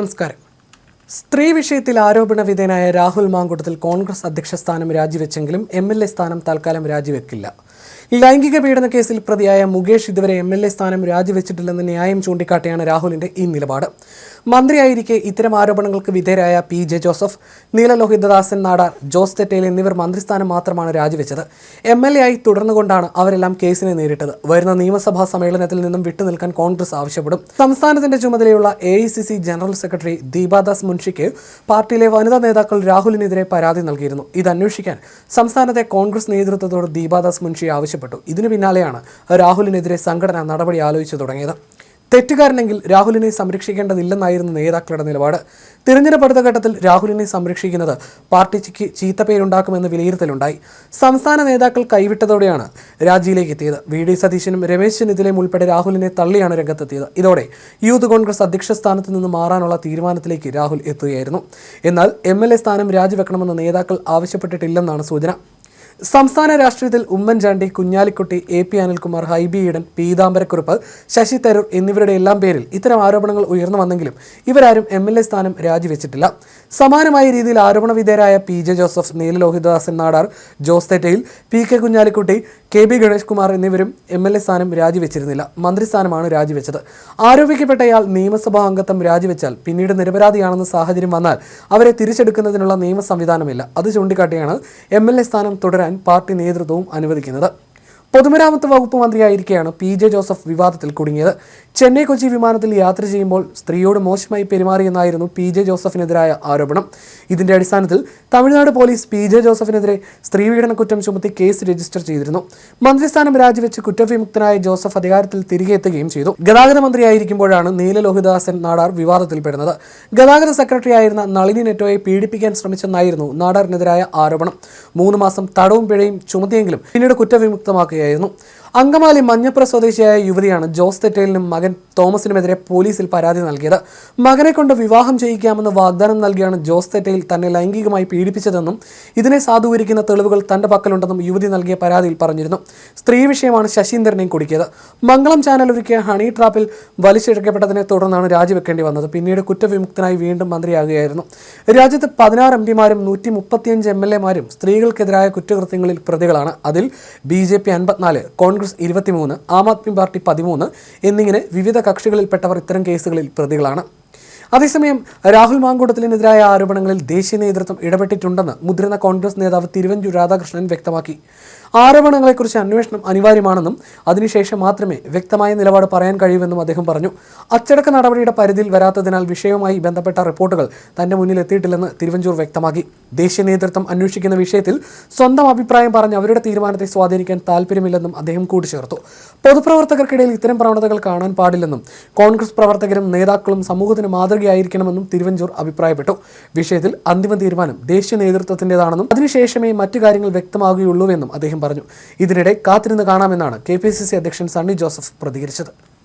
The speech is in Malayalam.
നമസ്കാരം. സ്ത്രീ വിഷയത്തിൽ ആരോപണ വിധേയനായ രാഹുൽ മാങ്കൂട്ടത്തിൽ കോൺഗ്രസ് അധ്യക്ഷ സ്ഥാനം രാജിവെച്ചെങ്കിലും എം എൽ എ സ്ഥാനം തൽക്കാലം രാജിവെക്കില്ല. ലൈംഗിക പീഡന കേസിൽ പ്രതിയായ മുകേഷ് ഇതുവരെ എം എൽ എ സ്ഥാനം രാജിവെച്ചിട്ടില്ലെന്ന് ന്യായം ചൂണ്ടിക്കാട്ടിയാണ് രാഹുലിന്റെ ഈ നിലപാട്. മന്ത്രിയായിരിക്കെ ഇത്തരം ആരോപണങ്ങൾക്ക് വിധേയരായ പി. ജെ. ജോസഫ് നീലലോഹിതദാസൻ നാടാർ ജോസ് തെറ്റേൽ എന്നിവർ മന്ത്രിസ്ഥാനം മാത്രമാണ് രാജിവെച്ചത്. എം എൽ എ ആയി തുടർന്നുകൊണ്ടാണ് അവരെല്ലാം കേസിനെ നേരിട്ടത്. വരുന്ന നിയമസഭാ സമ്മേളനത്തിൽ നിന്നും വിട്ടുനിൽക്കാൻ കോൺഗ്രസ് ആവശ്യപ്പെടും. സംസ്ഥാനത്തിന്റെ ചുമതലയുള്ള എ ജനറൽ സെക്രട്ടറി ദീപാദാസ് മുൻഷിക്ക് പാർട്ടിയിലെ വനിതാ നേതാക്കൾ രാഹുലിനെതിരെ പരാതി നൽകിയിരുന്നു. ഇത് അന്വേഷിക്കാൻ സംസ്ഥാനത്തെ കോൺഗ്രസ് നേതൃത്വത്തോട് ദീപാദാസ് മുൻഷി ആവശ്യപ്പെട്ടു. ഇതിനു പിന്നാലെയാണ് രാഹുലിനെതിരെ സംഘടന നടപടി ആലോചിച്ചു തുടങ്ങിയത്. തെറ്റുകാരനെങ്കിൽ രാഹുലിനെ സംരക്ഷിക്കേണ്ടതില്ലെന്നായിരുന്നു നേതാക്കളുടെ നിലപാട്. തിരഞ്ഞെടുപ്പ് അടുത്ത ഘട്ടത്തിൽ രാഹുലിനെ സംരക്ഷിക്കുന്നത് പാർട്ടിക്ക് ചീത്തപ്പേരുണ്ടാക്കുമെന്ന് വിലയിരുത്തലുണ്ടായി. സംസ്ഥാന നേതാക്കൾ കൈവിട്ടതോടെയാണ് രാജിയിലേക്ക് എത്തിയത്. വി. ഡി. സതീശനും രമേശ് ചെന്നിത്തലയും ഉൾപ്പെടെ രാഹുലിനെ തള്ളിയാണ് രംഗത്തെത്തിയത്. ഇതോടെ യൂത്ത് കോൺഗ്രസ് അധ്യക്ഷ സ്ഥാനത്ത് നിന്ന് മാറാനുള്ള തീരുമാനത്തിലേക്ക് രാഹുൽ എത്തുകയായിരുന്നു. എന്നാൽ എം. എൽ. എ സ്ഥാനം രാജിവെക്കണമെന്ന് നേതാക്കൾ ആവശ്യപ്പെട്ടിട്ടില്ലെന്നാണ് സൂചന. സംസ്ഥാന രാഷ്ട്രീയത്തിൽ ഉമ്മൻചാണ്ടി കുഞ്ഞാലിക്കുട്ടി എ പി അനിൽകുമാർ ഹൈബി ഈഡൻ പീതാംബരക്കുറുപ്പ് ശശി തരൂർ എന്നിവരുടെ എല്ലാം പേരിൽ ഇത്തരം ആരോപണങ്ങൾ ഉയർന്നു വന്നെങ്കിലും ഇവരാരും എം എൽ എ സ്ഥാനം രാജിവെച്ചിട്ടില്ല. സമാനമായ രീതിയിൽ ആരോപണ വിധേയരായ P J Joseph Neelalohithadasan Nadar Jose Thettayil P K Kunhalikutty K B Ganesh Kumar എന്നിവരും എം എൽ എ സ്ഥാനം രാജിവെച്ചിരുന്നില്ല. മന്ത്രിസ്ഥാനമാണ് രാജിവെച്ചത്. ആരോപിക്കപ്പെട്ടയാൾ നിയമസഭാ അംഗത്വം രാജിവെച്ചാൽ പിന്നീട് നിരപരാധിയാണെന്ന സാഹചര്യം വന്നാൽ അവരെ തിരിച്ചെടുക്കുന്നതിനുള്ള നിയമ സംവിധാനമില്ല അത് ചൂണ്ടിക്കാട്ടിയാണ് എം എൽ എ സ്ഥാനം തുടരാൻ പാർട്ടി നേതൃത്വവും അനുവദിക്കുന്നത്. പൊതുമരാമത്ത് വകുപ്പ് മന്ത്രിയായിരിക്കെയാണ് പി ജെ ജോസഫ് വിവാദത്തിൽ കുടുങ്ങിയത്. ചെന്നൈ കൊച്ചി വിമാനത്തിൽ യാത്ര ചെയ്യുമ്പോൾ സ്ത്രീയോട് മോശമായി പെരുമാറിയെന്നായിരുന്നു പി ജെ ജോസഫിനെതിരായ ആരോപണം. ഇതിന്റെ അടിസ്ഥാനത്തിൽ തമിഴ്നാട് പോലീസ് പി ജെ ജോസഫിനെതിരെ സ്ത്രീപീഡന കുറ്റം ചുമത്തി കേസ് രജിസ്റ്റർ ചെയ്തിരുന്നു. മന്ത്രിസ്ഥാനം രാജിവെച്ച് കുറ്റവിമുക്തനായ ജോസഫ് അധികാരത്തിൽ തിരികെ എത്തുകയും ചെയ്തു. ഗതാഗത മന്ത്രിയായിരിക്കുമ്പോഴാണ് നീലലോഹിദാസൻ നാടാർ വിവാദത്തിൽപ്പെടുന്നത് ഗതാഗത സെക്രട്ടറി ആയിരുന്ന നളിനി നെറ്റോയെ പീഡിപ്പിക്കാൻ ശ്രമിച്ചെന്നായിരുന്നു നാടാറിനെതിരായ ആരോപണം. മൂന്ന് മാസം തടവും പിഴയും ചുമത്തിയെങ്കിലും പിന്നീട് കുറ്റവിമുക്തമാക്കുകയായിരുന്നു അങ്കമാലി മഞ്ഞപ്ര സ്വദേശിയായ യുവതിയാണ് ജോസ് തെറ്റേലിനും മകൻ തോമസിനുമെതിരെ പോലീസിൽ പരാതി നൽകിയത്. മകനെ കൊണ്ട് വിവാഹം ചെയ്യിക്കാമെന്ന് വാഗ്ദാനം നൽകിയാണ് ജോസ് തെറ്റേൽ തന്നെ ലൈംഗികമായി പീഡിപ്പിച്ചതെന്നും ഇതിനെ സാധൂകരിക്കുന്ന തെളിവുകൾ തന്റെ പക്കലുണ്ടെന്നും യുവതി നൽകിയ പരാതിയിൽ പറഞ്ഞിരുന്നു. സ്ത്രീ വിഷയമാണ് ശശീന്ദ്രനെയും കുടുക്കിയത്. മംഗളം ചാനൽ ഒരുക്കിയ ഹണി ട്രാപ്പിൽ വലിച്ചിഴക്കപ്പെട്ടതിനെ തുടർന്നാണ് രാജിവെക്കേണ്ടി വന്നത്. പിന്നീട് കുറ്റവിമുക്തനായി വീണ്ടും മന്ത്രിയാകുകയായിരുന്നു. രാജ്യത്ത് പതിനാറ് എം പിമാരും നൂറ്റി മുപ്പത്തിയഞ്ച് എം എൽ എമാരും സ്ത്രീകൾക്കെതിരായ കുറ്റകൃത്യങ്ങളിൽ പ്രതികളാണ്. അതിൽ ബി ജെ പി അൻപത്തിനാല് കോൺഗ്രസ് ഇരുപത്തിമൂന്ന് ആം ആദ്മി പാർട്ടി പതിമൂന്ന് എന്നിങ്ങനെ വിവിധ കക്ഷികളിൽപ്പെട്ടവർ ഇത്തരം കേസുകളിൽ പ്രതികളാണ്. അതേസമയം രാഹുൽ മാങ്കൂട്ടത്തിനെതിരായ ആരോപണങ്ങളിൽ ദേശീയ നേതൃത്വം ഇടപെട്ടിട്ടുണ്ടെന്ന് മുതിർന്ന കോൺഗ്രസ് നേതാവ് തിരുവഞ്ചൂർ രാധാകൃഷ്ണൻ വ്യക്തമാക്കി. ആരോപണങ്ങളെക്കുറിച്ച് അന്വേഷണം അനിവാര്യമാണെന്നും അതിനുശേഷം മാത്രമേ വ്യക്തമായ നിലപാട് പറയാൻ കഴിയൂവെന്നും അദ്ദേഹം പറഞ്ഞു. അച്ചടക്ക നടപടിയുടെ പരിധിയിൽ വരാത്തതിനാൽ വിഷയവുമായി ബന്ധപ്പെട്ട റിപ്പോർട്ടുകൾ തന്റെ മുന്നിൽ എത്തിയിട്ടില്ലെന്ന് തിരുവഞ്ചൂർ വ്യക്തമാക്കി. ദേശീയ നേതൃത്വം അന്വേഷിക്കുന്ന വിഷയത്തിൽ സ്വന്തം അഭിപ്രായം പറഞ്ഞ് അവരുടെ തീരുമാനത്തെ സ്വാധീനിക്കാൻ താല്പര്യമില്ലെന്നും അദ്ദേഹം കൂട്ടിച്ചേർത്തു. പൊതുപ്രവർത്തകർക്കിടയിൽ ഇത്തരം പ്രവണതകൾ കാണാൻ പാടില്ലെന്നും കോൺഗ്രസ് പ്രവർത്തകരും നേതാക്കളും സമൂഹത്തിന് മാതൃകയായിരിക്കണമെന്നും തിരുവഞ്ചൂർ അഭിപ്രായപ്പെട്ടു. വിഷയത്തിൽ അന്തിമ തീരുമാനം ദേശീയ നേതൃത്വത്തിന്റെതാണെന്നും അതിനുശേഷമേ മറ്റു കാര്യങ്ങൾ വ്യക്തമാകുകയുള്ളൂവെന്നും അദ്ദേഹം പറഞ്ഞു. ഇതിനിടെ കാത്തിരുന്ന് കാണാമെന്നാണ് കെ പി സി സി അധ്യക്ഷൻ സണ്ണി ജോസഫ് പ്രതികരിച്ചത്.